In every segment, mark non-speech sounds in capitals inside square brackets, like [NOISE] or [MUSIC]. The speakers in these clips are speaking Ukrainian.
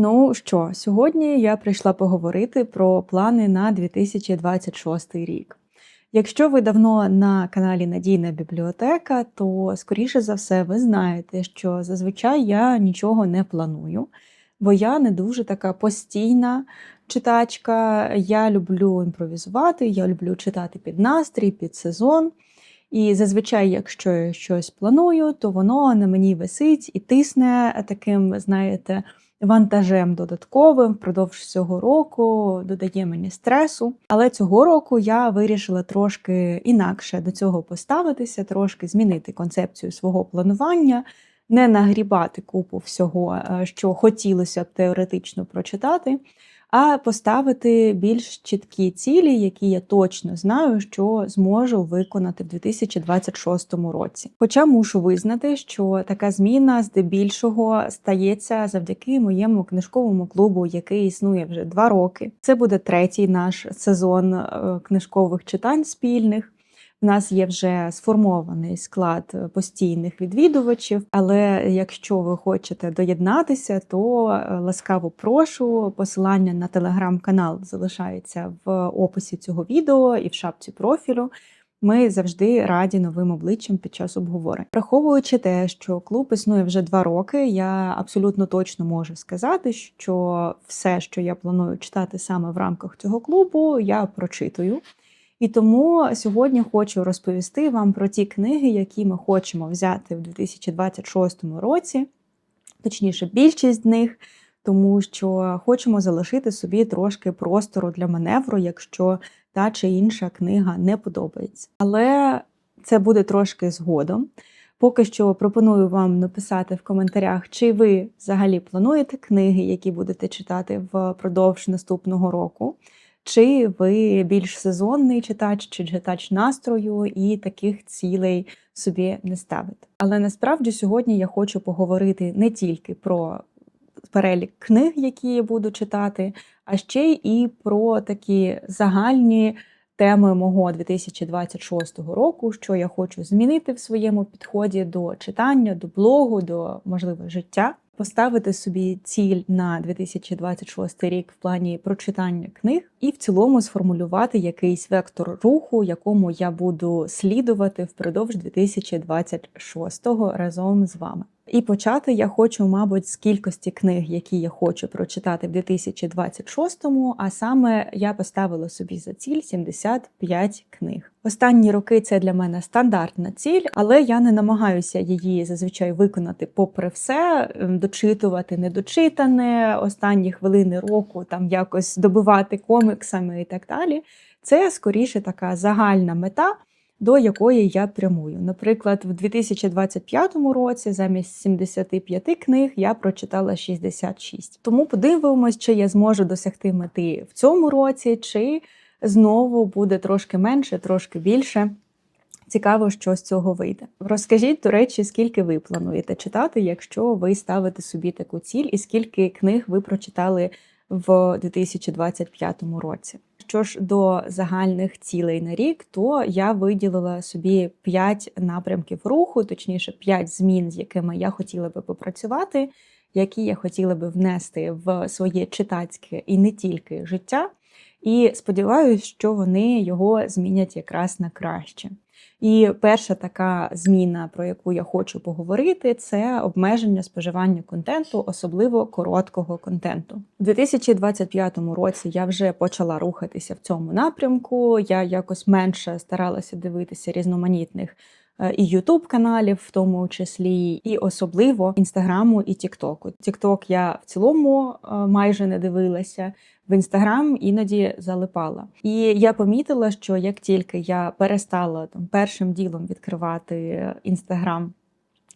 Ну що, сьогодні я прийшла поговорити про плани на 2026 рік. Якщо ви давно на каналі Надійна бібліотека, то скоріше за все ви знаєте, що зазвичай я нічого не планую, бо я не дуже така постійна читачка. Я люблю імпровізувати, я люблю читати під настрій, під сезон. І зазвичай, якщо я щось планую, то воно на мені висить і тисне таким, знаєте, вантажем додатковим впродовж цього року, додає мені стресу. Але цього року я вирішила трошки інакше до цього поставитися, трошки змінити концепцію свого планування. Не нагрібати купу всього, е, що хотілося б теоретично прочитати, а поставити більш чіткі цілі, які я точно знаю, що зможу виконати в 2026 році. Хоча мушу визнати, що така зміна здебільшого стається завдяки моєму книжковому клубу, який існує вже два роки. Це буде третій наш сезон е, книжкових читань спільних. У нас є вже сформований склад постійних відвідувачів, але якщо ви хочете доєднатися, то е, ласкаво прошу. Посилання на телеграм-канал залишається в описі цього відео і в шапці профілю. Ми завжди раді новим обличчям під час обговорень. Враховуючи те, що клуб існує вже два роки, я абсолютно точно можу сказати, що все, що я планую читати саме в рамках цього клубу, я прочитую. І тому сьогодні хочу розповісти вам про ті книги, які ми хочемо взяти в 2026 році, точніше, більшість з них, тому що хочемо залишити собі трошки простору для маневру, якщо та чи інша книга не подобається. Але це буде трошки згодом. Поки що пропоную вам написати в коментарях, чи ви взагалі плануєте книги, які будете читати впродовж наступного року. Чи ви більш сезонний читач, чи читач настрою, і таких цілей собі не ставите. Але насправді сьогодні я хочу поговорити не тільки про перелік книг, які я буду читати, а ще і про такі загальні теми мого 2026 року, що я хочу змінити в своєму підході до читання, до блогу, до можливо життя поставити собі ціль на 2026 рік в плані прочитання книг, і в цілому сформулювати якийсь вектор руху, якому я буду слідувати впродовж 2026 разом з вами. І почати я хочу, мабуть, з кількості книг, які я хочу прочитати в 2026-му, а саме я поставила собі за ціль 75 книг. Останні роки це для мене стандартна ціль, але я не намагаюся її зазвичай виконати попри все, ем, дочитувати недочитане, останні хвилини року там якось добивати коміксами і так далі. Це скоріше така загальна мета до якої я прямую. Наприклад, в 2025 році замість 75 книг я прочитала 66. Тому подивимось, чи я зможу досягти мети в цьому році, чи знову буде трошки менше, трошки більше. Цікаво, що з цього вийде. Розкажіть, до речі, скільки ви плануєте читати, якщо ви ставите собі таку ціль, і скільки книг ви прочитали в 2025 році. Що ж до загальних цілей на рік, то я виділила собі 5 напрямків руху, точніше, 5 змін, з якими я хотіла би попрацювати, які я хотіла би внести в своє читацьке і не тільки життя. І сподіваюся, що вони його змінять якраз на краще. І перша така зміна, про яку я хочу поговорити, це обмеження споживання контенту, особливо короткого контенту. У 2025 році я вже почала рухатися в цьому напрямку. Я якось менше старалася дивитися різноманітних. Е, і Ютуб каналів, в тому числі, і особливо інстаграму і Тіктоку. Тікток я в цілому е, майже не дивилася в інстаграм іноді залипала. І я помітила, що як тільки я перестала там першим ділом відкривати інстаграм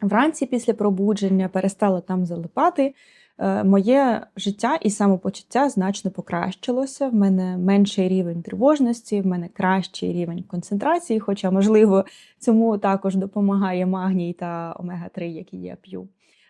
вранці після пробудження, перестала там залипати. Е, моє життя і самопочуття значно покращилося. В мене менший рівень тривожності, в мене кращий рівень концентрації, хоча, можливо, цьому також допомагає магній та омега-3, які я п'ю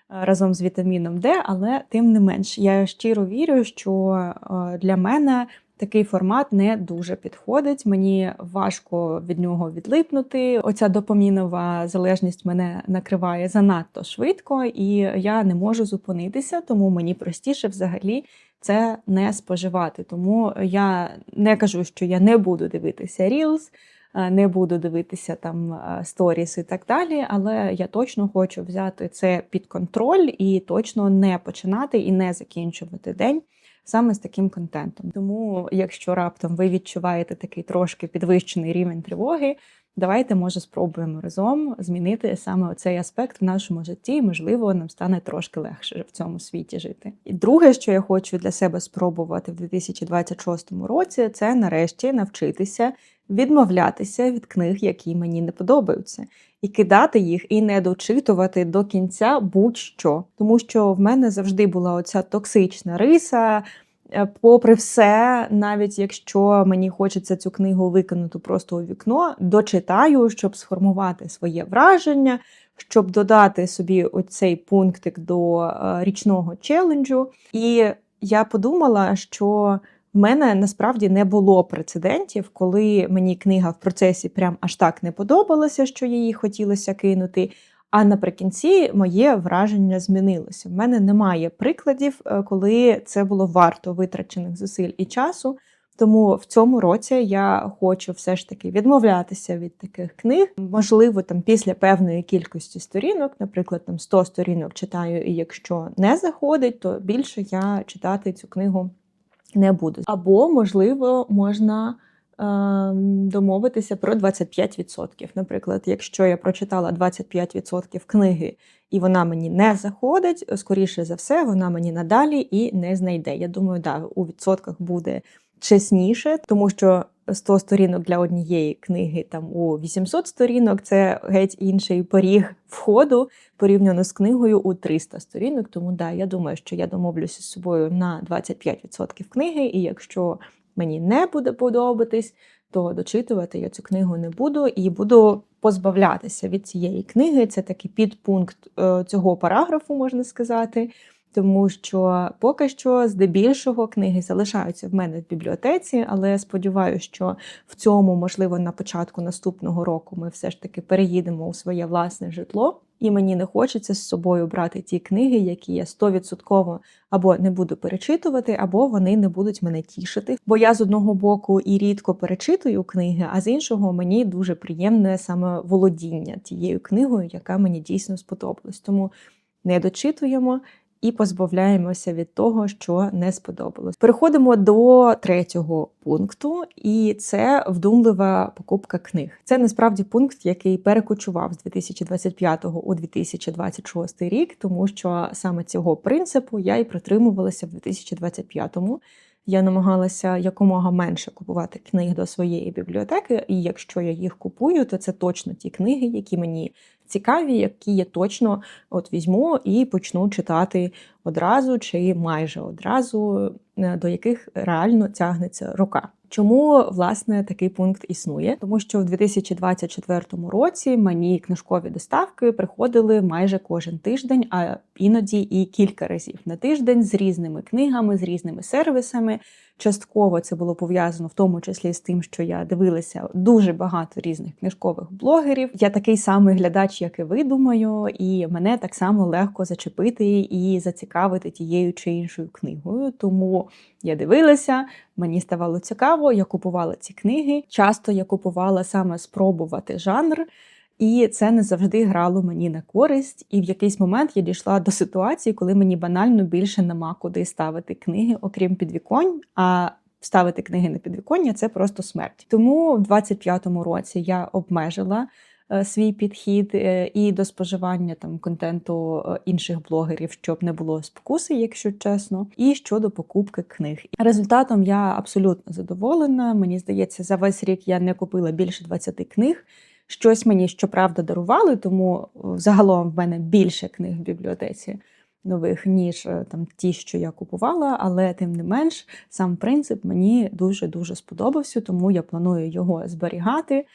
разом з вітаміном Д, але тим не менш, я щиро вірю, що е, для мене такий формат не дуже підходить. Мені важко від нього відлипнути. Оця допомінова залежність мене накриває занадто швидко, і я не можу зупинитися, тому мені простіше взагалі це не споживати. Тому я не кажу, що я не буду дивитися Reels, е, не буду дивитися там сторіс і так далі. Але я точно хочу взяти це під контроль і точно не починати і не закінчувати день. Саме з таким контентом. Тому, якщо раптом ви відчуваєте такий трошки підвищений рівень тривоги, давайте, може, спробуємо разом змінити саме цей аспект в нашому житті, і, можливо, нам стане трошки легше в цьому світі жити. І друге, що я хочу для себе спробувати в 2026 році, це нарешті навчитися відмовлятися від книг, які мені не подобаються, і кидати їх, і не дочитувати до кінця будь-що. Тому що в мене завжди була оця токсична риса. Е, попри все, навіть якщо мені хочеться цю книгу викинути просто у вікно, дочитаю, щоб сформувати своє враження, щоб додати собі оцей пунктик до е, річного челенджу. І я подумала, що в мене насправді не було прецедентів, коли мені книга в процесі прям аж так не подобалася, що її хотілося кинути. А наприкінці моє враження змінилося. В мене немає прикладів, е, коли це було варто витрачених зусиль і часу. Тому в цьому році я хочу все ж таки відмовлятися від таких книг. Можливо, там після певної кількості сторінок, наприклад, там 100 сторінок читаю, і якщо не заходить, то більше я читати цю книгу не буду. Або, можливо, можна домовитися про 25%. Наприклад, якщо я прочитала 25% книги і вона мені не заходить, скоріше за все, вона мені надалі і не знайде. Я думаю, да, у відсотках буде чесніше, тому що 100 сторінок для однієї книги, там у 800 сторінок це геть інший поріг входу порівняно з книгою у 300 сторінок. Тому да, я думаю, що я домовлюся з собою на 25% книги, і якщо мені не буде подобатись, то дочитувати я цю книгу не буду і буду позбавлятися від цієї книги. Це такий підпункт е, цього параграфу, можна сказати тому що поки що, здебільшого, книги залишаються в мене в бібліотеці, але сподіваюся, що в цьому, можливо, на початку наступного року ми все ж таки переїдемо у своє власне житло. І мені не хочеться з собою брати ті книги, які я стовідсотково або не буду перечитувати, або вони не будуть мене тішити. Бо я з одного боку і рідко перечитую книги, а з іншого мені дуже приємне саме володіння тією книгою, яка мені дійсно сподобалась. Тому не дочитуємо і позбавляємося від того, що не сподобалось. Переходимо до третього пункту, і це вдумлива покупка книг. Це насправді пункт, який перекочував з 2025 у 2026 рік, тому що саме цього принципу я і притримувалася в 2025-му. Я намагалася якомога менше купувати книг до своєї бібліотеки, і якщо я їх купую, то це точно ті книги, які мені цікаві, які я точно от візьму і почну читати одразу чи майже одразу, е, до яких реально тягнеться рука. Чому власне такий пункт існує? Тому що в 2024 році мені книжкові доставки приходили майже кожен тиждень, а іноді і кілька разів на тиждень з різними книгами, з різними сервісами. Частково це було пов'язано в тому числі з тим, що я дивилася дуже багато різних книжкових блогерів. Я такий самий глядач, як і ви думаю, і мене так само легко зачепити і зацікавити тією чи іншою книгою. Тому я дивилася, мені ставало цікаво, я купувала ці книги. Часто я купувала саме спробувати жанр. І це не завжди грало мені на користь. І в якийсь момент я дійшла до ситуації, коли мені банально більше нема куди ставити книги, окрім підвіконь. А ставити книги на підвіконня це просто смерть. Тому в 25-му році я обмежила. Е, свій підхід е, і до споживання там контенту е, інших блогерів, щоб не було спокуси, якщо чесно, і щодо покупки книг. Результатом я абсолютно задоволена. Мені здається, за весь рік я не купила більше 20 книг. Щось мені щоправда дарували, тому е, загалом в мене більше книг в бібліотеці нових, ніж е, там ті, що я купувала, але тим не менш, сам принцип мені дуже-дуже сподобався, тому я планую його зберігати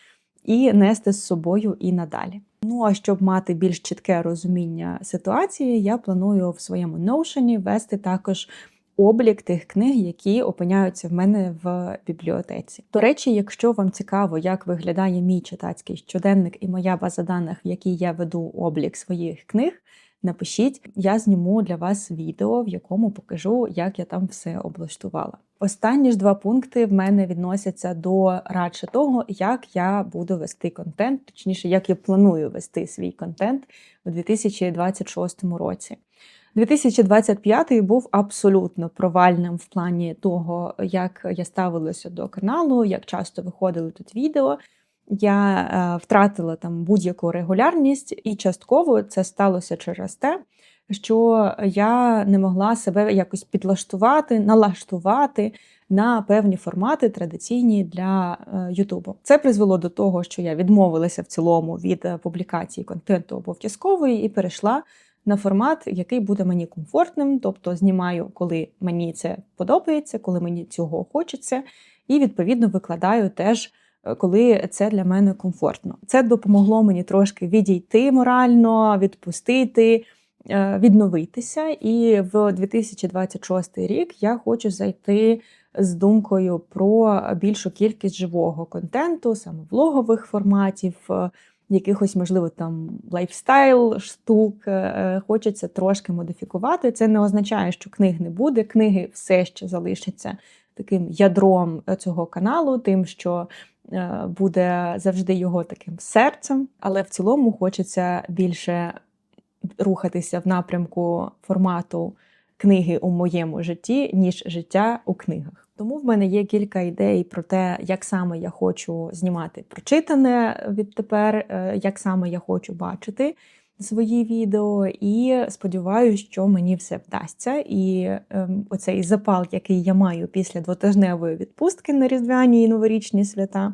і нести з собою і надалі. Ну а щоб мати більш чітке розуміння ситуації, я планую в своєму Notion вести також облік тих книг, які опиняються в мене в бібліотеці. До речі, якщо вам цікаво, як виглядає мій читацький щоденник і моя база даних, в якій я веду облік своїх книг, напишіть, я зніму для вас відео, в якому покажу, як я там все облаштувала. Останні ж два пункти в мене відносяться до радше того, як я буду вести контент, точніше, як я планую вести свій контент у 2026 році. 2025 був абсолютно провальним в плані того, як я ставилася до каналу, як часто виходили тут відео. Я е, втратила там будь-яку регулярність, і частково це сталося через те, що я не могла себе якось підлаштувати, налаштувати на певні формати традиційні для е, Ютубу. Це призвело до того, що я відмовилася в цілому від е, публікації контенту обов'язкової і перейшла на формат, який буде мені комфортним, тобто знімаю, коли мені це подобається, коли мені цього хочеться, і відповідно викладаю теж. е, Коли це для мене комфортно, це допомогло мені трошки відійти морально, відпустити, е, відновитися. І в 2026 рік я хочу зайти з думкою про більшу кількість живого контенту, саме влогових форматів, е, якихось, можливо, там лайфстайл штук. Е, Хочеться трошки модифікувати. Це не означає, що книг не буде. Книги все ще залишаться таким ядром цього каналу, тим, що е, буде завжди його таким серцем, але в цілому хочеться більше рухатися в напрямку формату книги у моєму житті, ніж життя у книгах. Тому в мене є кілька ідей про те, як саме я хочу знімати прочитане відтепер, е, як саме я хочу бачити свої відео, і сподіваюся, що мені все вдасться. І ем, оцей запал, який я маю після двотижневої відпустки на різдвяні і новорічні свята.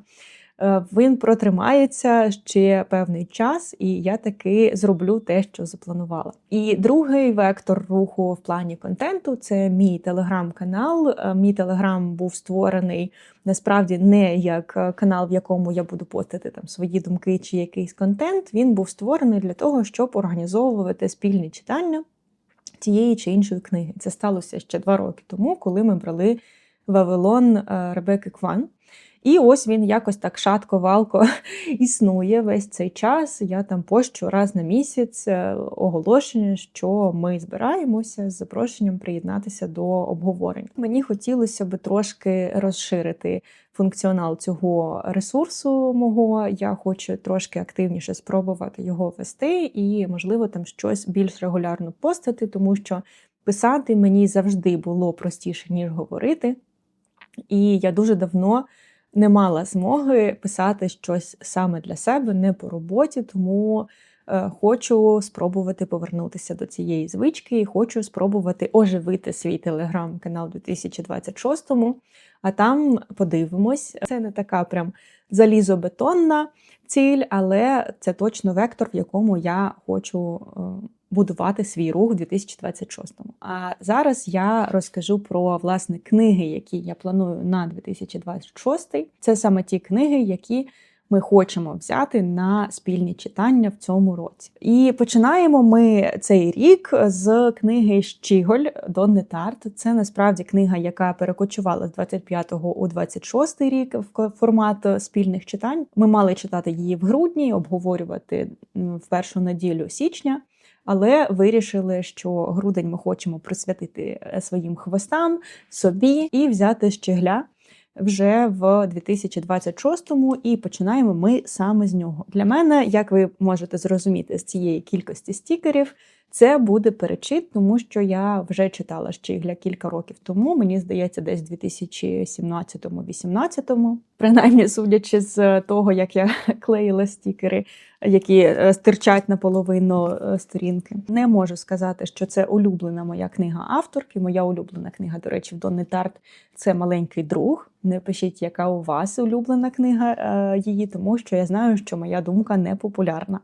Е, Він протримається ще певний час, і я таки зроблю те, що запланувала. І другий вектор руху в плані контенту це мій телеграм-канал. Е, Мій телеграм був створений насправді не як е, канал, в якому я буду постити там свої думки чи якийсь контент. Він був створений для того, щоб організовувати спільні читання тієї чи іншої книги. Це сталося ще два роки тому, коли ми брали Вавилон Ребекки Кван. І ось він якось так шатко-валко [LAUGHS] існує весь цей час. Я там пощу раз на місяць е, оголошення, що ми збираємося з запрошенням приєднатися до обговорень. Мені хотілося би трошки розширити функціонал цього ресурсу мого. Я хочу трошки активніше спробувати його вести і, можливо, там щось більш регулярно постати, тому що писати мені завжди було простіше, ніж говорити. І я дуже давно не мала змоги писати щось саме для себе, не по роботі, тому е, хочу спробувати повернутися до цієї звички і хочу спробувати оживити свій телеграм-канал у 2026-му. А там подивимось. Це не така прям залізобетонна ціль, але це точно вектор, в якому я хочу е, будувати свій рух у 2026-му. А зараз я розкажу про власне книги, які я планую на 2026. Це саме ті книги, які ми хочемо взяти на спільні читання в цьому році. І починаємо ми цей рік з книги Щіголь Донни Тарт. Це насправді книга, яка перекочувала з 25-го у 26-й рік в формат спільних читань. Ми мали читати її в грудні, обговорювати в першу неділю січня. Але вирішили, що грудень ми хочемо присвятити е, своїм хвостам, собі і взяти щегля вже в 2026-му, і починаємо ми саме з нього. Для мене, як ви можете зрозуміти з цієї кількості стікерів, це буде перечит, тому що я вже читала Щігля кілька років тому. Мені здається, десь в 2017-18, принаймні судячи з того, як я [LAUGHS] клеїла стікери, які е, стирчать наполовину е, сторінки. Не можу сказати, що це улюблена моя книга авторки. Моя улюблена книга, до речі, в Донни Тарт це маленький друг. Не пишіть, яка у вас улюблена книга е, її, тому що я знаю, що моя думка не популярна.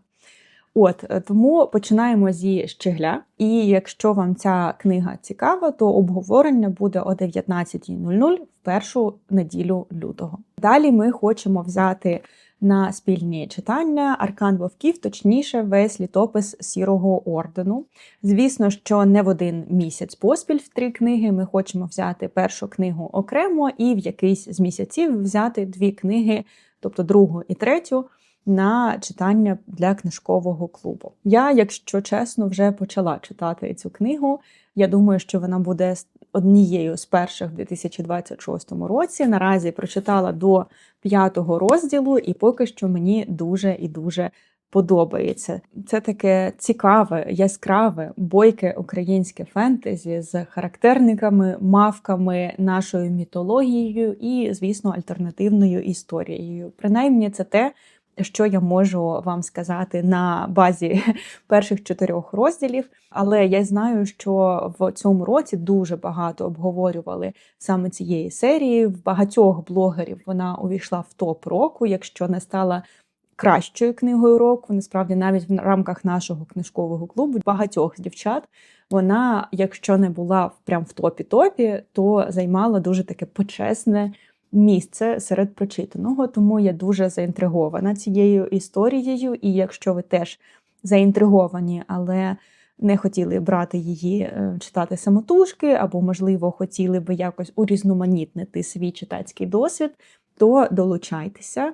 От е, тому починаємо зі щегля. І якщо вам ця книга цікава, то обговорення буде о 19.00 в першу неділю лютого. Далі ми хочемо взяти на спільні читання Аркан Вовків, точніше, весь літопис Сірого ордену. Звісно, що не в один місяць поспіль в три книги. Ми хочемо взяти першу книгу окремо і в якийсь з місяців взяти дві книги, тобто другу і третю. На читання для книжкового клубу. Я, якщо чесно, вже почала читати цю книгу. Я думаю, що вона буде однією з перших в 2026 році. Наразі прочитала до п'ятого розділу, і поки що мені дуже і дуже подобається. Це таке цікаве, яскраве, бойке українське фентезі з характерниками, мавками, нашою мітологією і, звісно, альтернативною історією. Принаймні, це те що я можу вам сказати на базі [LAUGHS] перших чотирьох розділів. Але я знаю, що в цьому році дуже багато обговорювали саме цієї серії. В багатьох блогерів вона увійшла в топ року, якщо не стала. Кращою книгою року, насправді, навіть в рамках нашого книжкового клубу багатьох дівчат вона, якщо не була прям в топі-топі, то займала дуже таке почесне місце серед прочитаного, тому я дуже заінтригована цією історією. І якщо ви теж заінтриговані, але не хотіли брати її е, читати самотужки, або, можливо, хотіли би якось урізноманітнити свій читацький досвід, то долучайтеся.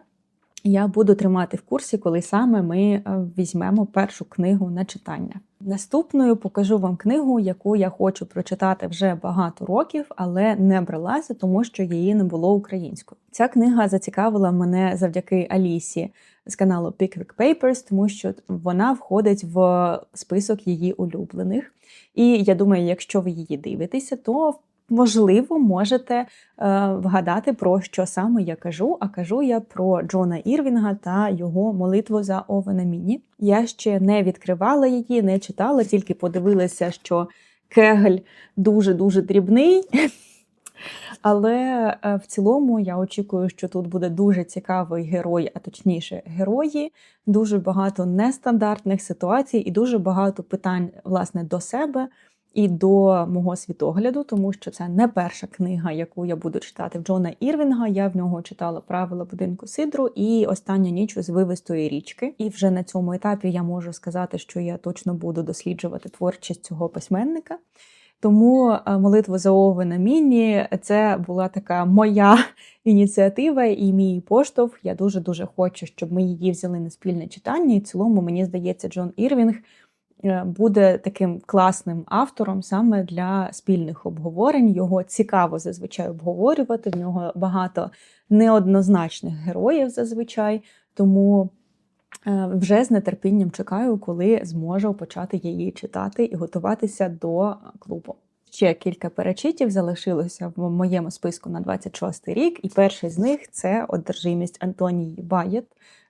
Я буду тримати в курсі, коли саме ми е, візьмемо першу книгу на читання. Наступною покажу вам книгу, яку я хочу прочитати вже багато років, але не бралася, тому що її не було українською. Ця книга зацікавила мене завдяки Алісі з каналу Pickwick Papers, тому що вона входить в список її улюблених. І я думаю, якщо ви її дивитеся, то можливо, можете е, вгадати, про що саме я кажу. А кажу я про Джона Ірвінга та його молитву за Овена Міні. Я ще не відкривала її, не читала, тільки подивилася, що Кегель дуже-дуже дрібний. [LAUGHS] Але е, в цілому я очікую, що тут буде дуже цікавий герой, а точніше, герої, дуже багато нестандартних ситуацій і дуже багато питань власне до себе і до мого світогляду, тому що це не перша книга, яку я буду читати в Джона Ірвінга. Я в нього читала правила будинку Сидру і остання ніч з вивистої річки. І вже на цьому етапі я можу сказати, що я точно буду досліджувати творчість цього письменника. Тому е, молитва за Овена Міні це була така моя [LAUGHS] ініціатива і мій поштовх. Я дуже дуже хочу, щоб ми її взяли на спільне читання. І в цілому мені здається, Джон Ірвінг буде таким класним автором саме для спільних обговорень. Його цікаво зазвичай обговорювати. В нього багато неоднозначних героїв зазвичай, тому е, вже з нетерпінням чекаю, коли зможу почати її читати і готуватися до клубу. Ще кілька перечитів залишилося в моєму списку на 26 рік, і перший з них це одержимість Антонії Баєт.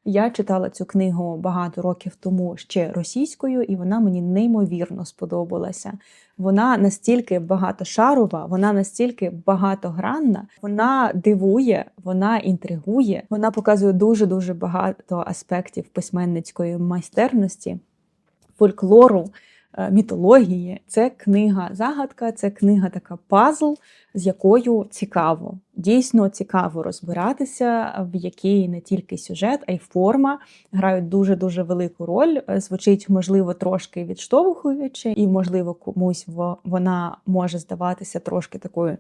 Я читала цю книгу багато років тому ще російською, і вона мені неймовірно сподобалася. Вона настільки багатошарова, вона настільки багатогранна, вона дивує, вона інтригує, вона показує дуже дуже багато аспектів письменницької майстерності, фольклору. Е, мітології. Це книга-загадка, це книга така пазл, з якою цікаво, дійсно цікаво розбиратися, в якій не тільки сюжет, а й форма грають дуже-дуже велику роль. Е, звучить, можливо, трошки відштовхуючи, і, можливо, комусь вона може здаватися трошки такою.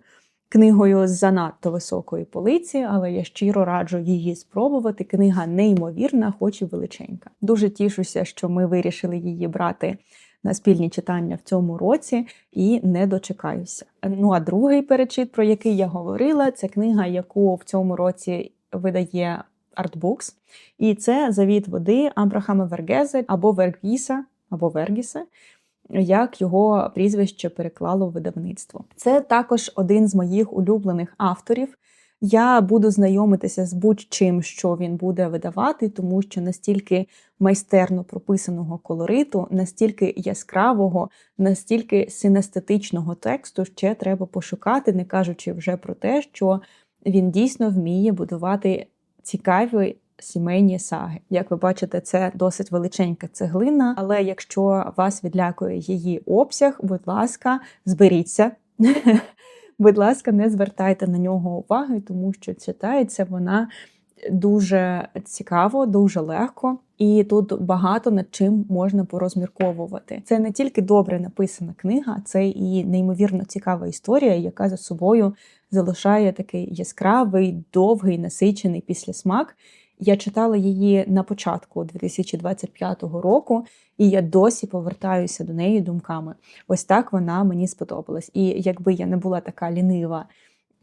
Книгою з занадто високої полиці, але я щиро раджу її спробувати. Книга неймовірна, хоч і величенька. Дуже тішуся, що ми вирішили її брати на спільні читання в цьому році і не дочекаюся. Ну а другий перечит, про який я говорила, це книга, яку в цьому році видає Artbooks. І це завіт води Абрахама Вергезе або Вергіса, або Вергіса. Як його прізвище переклало видавництво. Це також один з моїх улюблених авторів. Я буду знайомитися з будь-чим, що він буде видавати, тому що настільки майстерно прописаного колориту, настільки яскравого, настільки синестетичного тексту ще треба пошукати, не кажучи вже про те, що він дійсно вміє будувати цікаві. Сімейні саги, як ви бачите, це досить величенька цеглина. Але якщо вас відлякує її обсяг, будь ласка, зберіться. [LAUGHS] Будь ласка, не звертайте на нього уваги, тому що читається вона дуже цікаво, дуже легко, і тут багато над чим можна порозмірковувати. Це не тільки добре написана книга, це і неймовірно цікава історія, яка за собою залишає такий яскравий, довгий, насичений післясмак. Я читала її на початку 2025 року, і я досі повертаюся до неї думками. Ось так вона мені сподобалась. І якби я не була така лінива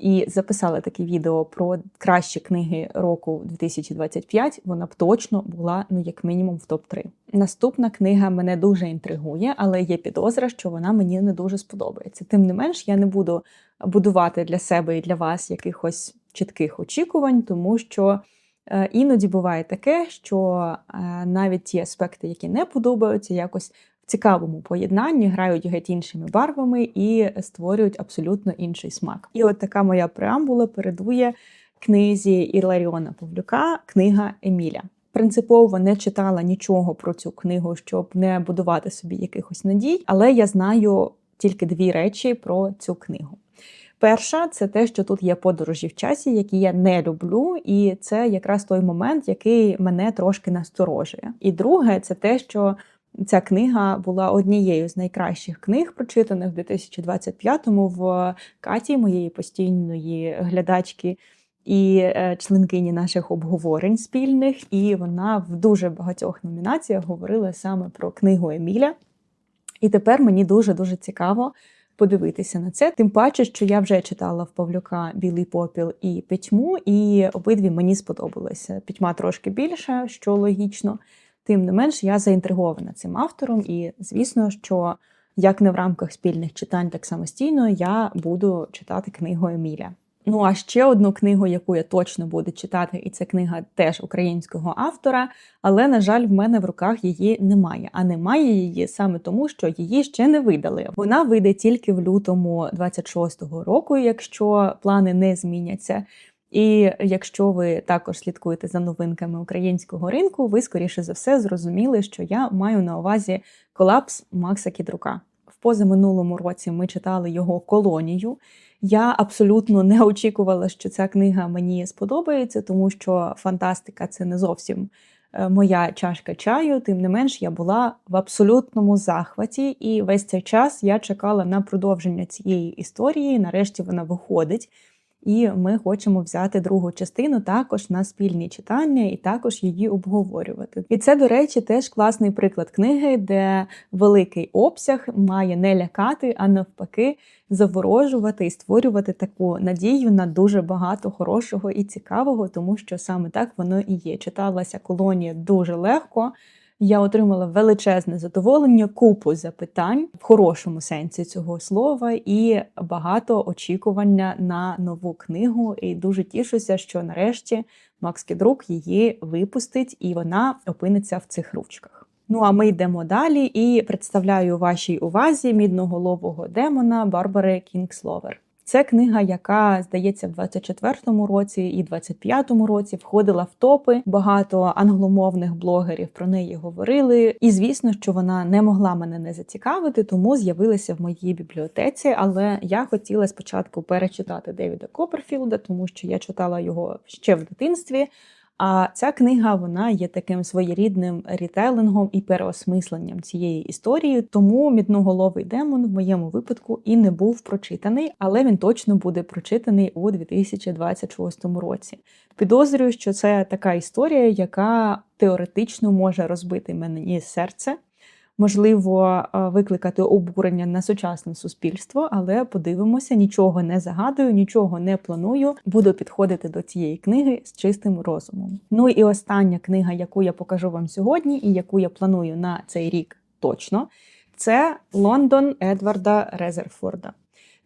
і записала таке відео про кращі книги року 2025, вона б точно була, ну як мінімум, в топ-3. Наступна книга мене дуже інтригує, але є підозра, що вона мені не дуже сподобається. Тим не менш, я не буду будувати для себе і для вас якихось чітких очікувань, тому що. Е, Іноді буває таке, що е, навіть ті аспекти, які не подобаються, якось в цікавому поєднанні грають геть іншими барвами і створюють абсолютно інший смак. І от така моя преамбула передує книзі Іларіона Павлюка, книга Еміля. Принципово не читала нічого про цю книгу, щоб не будувати собі якихось надій, але я знаю тільки дві речі про цю книгу. Перша це те, що тут є подорожі в часі, які я не люблю, і це якраз той момент, який мене трошки насторожує. І друге, це те, що ця книга була однією з найкращих книг, прочитаних в 2025-му в Каті, моєї постійної глядачки. І е, членкині наших обговорень спільних, і вона в дуже багатьох номінаціях говорила саме про книгу Еміля. І тепер мені дуже дуже цікаво подивитися на це. Тим паче, що я вже читала в Павлюка Білий попіл і пітьму, і обидві мені сподобалися. Пітьма трошки більше, що логічно. Тим не менш, я заінтригована цим автором, і звісно, що як не в рамках спільних читань, так самостійно я буду читати книгу Еміля. Ну а ще одну книгу, яку я точно буду читати, і це книга теж українського автора. Але, на жаль, в мене в руках її немає. А немає її саме тому, що її ще не видали. Вона вийде тільки в лютому 26-го року, якщо плани не зміняться. І якщо ви також слідкуєте за новинками українського ринку, ви скоріше за все зрозуміли, що я маю на увазі колапс Макса Кідрука. Позаминулому році ми читали його колонію. Я абсолютно не очікувала, що ця книга мені сподобається, тому що фантастика це не зовсім е, моя чашка чаю. Тим не менш, я була в абсолютному захваті, і весь цей час я чекала на продовження цієї історії. Нарешті вона виходить. І ми хочемо взяти другу частину також на спільні читання і також її обговорювати. І це, до речі, теж класний приклад книги, де великий обсяг має не лякати, а навпаки, заворожувати і створювати таку надію на дуже багато хорошого і цікавого, тому що саме так воно і є. Читалася колонія дуже легко. Я отримала величезне задоволення, купу запитань в хорошому сенсі цього слова, і багато очікування на нову книгу. І дуже тішуся, що нарешті Макс Кідрук її випустить, і вона опиниться в цих ручках. Ну а ми йдемо далі і представляю вашій увазі мідноголового демона Барбари Кінгсловер. Це книга, яка здається в 24-му році і 25-му році входила в топи. Багато англомовних блогерів про неї говорили. І звісно, що вона не могла мене не зацікавити, тому з'явилася в моїй бібліотеці. Але я хотіла спочатку перечитати Девіда Копперфілда, тому що я читала його ще в дитинстві. А ця книга вона є таким своєрідним рітейлингом і переосмисленням цієї історії. Тому мідноголовий демон в моєму випадку і не був прочитаний, але він точно буде прочитаний у 2026 році. Підозрюю, що це така історія, яка теоретично може розбити мені серце можливо викликати обурення на сучасне суспільство, але подивимося, нічого не загадую, нічого не планую. Буду підходити до цієї книги з чистим розумом. Ну і остання книга, яку я покажу вам сьогодні, і яку я планую на цей рік точно, це Лондон Едварда Резерфорда.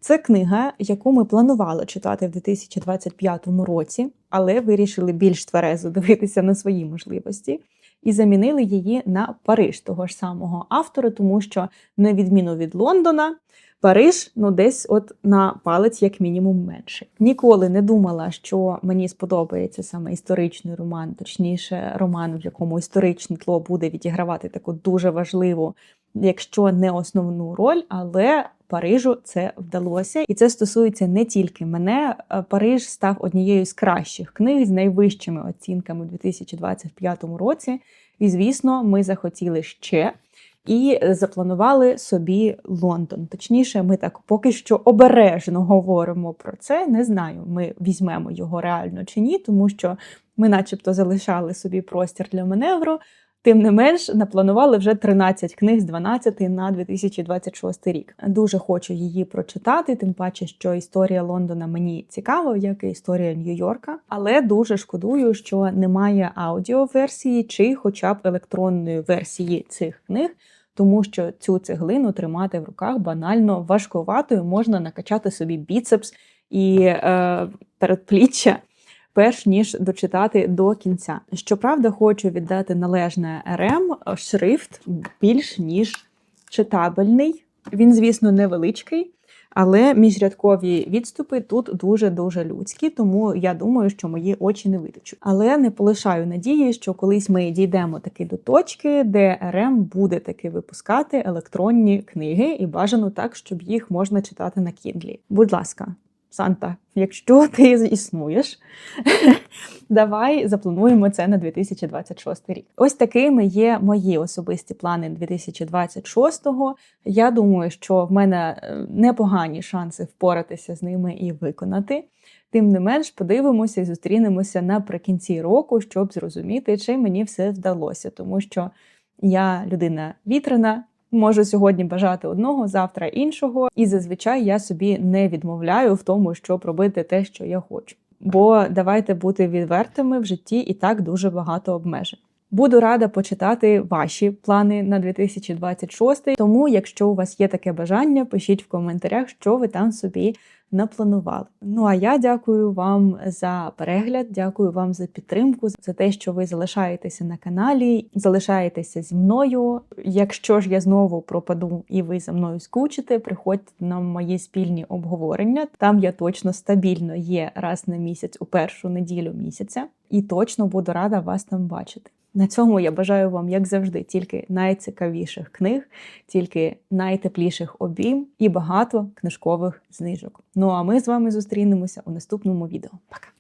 Це книга, яку ми планували читати в 2025 році, але вирішили більш тверезо дивитися на свої можливості і замінили її на Париж того ж самого автора, тому що, на відміну від Лондона, Париж ну десь от на палець, як мінімум, менше. Ніколи не думала, що мені сподобається саме історичний роман, точніше, роман, в якому історичне тло буде відігравати таку дуже важливу якщо не основну роль, але Парижу це вдалося, і це стосується не тільки мене. Е, Париж став однією з кращих книг з найвищими оцінками у 2025 році. І звісно, ми захотіли ще. І запланували собі Лондон. Точніше, ми так поки що обережно говоримо про це. Не знаю, ми візьмемо його реально чи ні, тому що ми, начебто, залишали собі простір для маневру. Тим не менш, напланували вже 13 книг з 12 на 2026 рік. Дуже хочу її прочитати, тим паче, що історія Лондона мені цікава, як і історія Нью-Йорка. Але дуже шкодую, що немає аудіоверсії чи, хоча б електронної версії цих книг. Тому що цю цеглину тримати в руках банально важкуватою можна накачати собі біцепс і е, передпліччя перш ніж дочитати до кінця. Щоправда, хочу віддати належне РМ, шрифт більш ніж читабельний. Він, звісно, невеличкий, але міжрядкові відступи тут дуже-дуже людські, тому я думаю, що мої очі не витечуть. Але не полишаю надії, що колись ми дійдемо таки до точки, де РМ буде таки випускати електронні книги, і бажано так, щоб їх можна читати на Кіндлі. Будь ласка. Санта, якщо [LAUGHS] ти існуєш, [LAUGHS] давай заплануємо це на 2026 рік. Ось такими є мої особисті плани 2026-го. Я думаю, що в мене е, непогані шанси впоратися з ними і виконати. Тим не менш, подивимося і зустрінемося наприкінці року, щоб зрозуміти, чи мені все вдалося, тому що я людина вітряна. Можу сьогодні бажати одного, завтра іншого, і зазвичай я собі не відмовляю в тому, щоб робити те, що я хочу. Бо давайте бути відвертими в житті і так дуже багато обмежень. Буду рада почитати ваші плани на 2026, Тому, якщо у вас є таке бажання, пишіть в коментарях, що ви там собі напланували. Ну а я дякую вам за перегляд, дякую вам за підтримку, за те, що ви залишаєтеся на каналі, залишаєтеся зі мною. Якщо ж я знову пропаду і ви за мною скучите, приходьте на мої спільні обговорення. Там я точно стабільно є раз на місяць у першу неділю місяця, і точно буду рада вас там бачити. На цьому я бажаю вам, як завжди, тільки найцікавіших книг, тільки найтепліших обійм і багато книжкових знижок. Ну а ми з вами зустрінемося у наступному відео. Пока!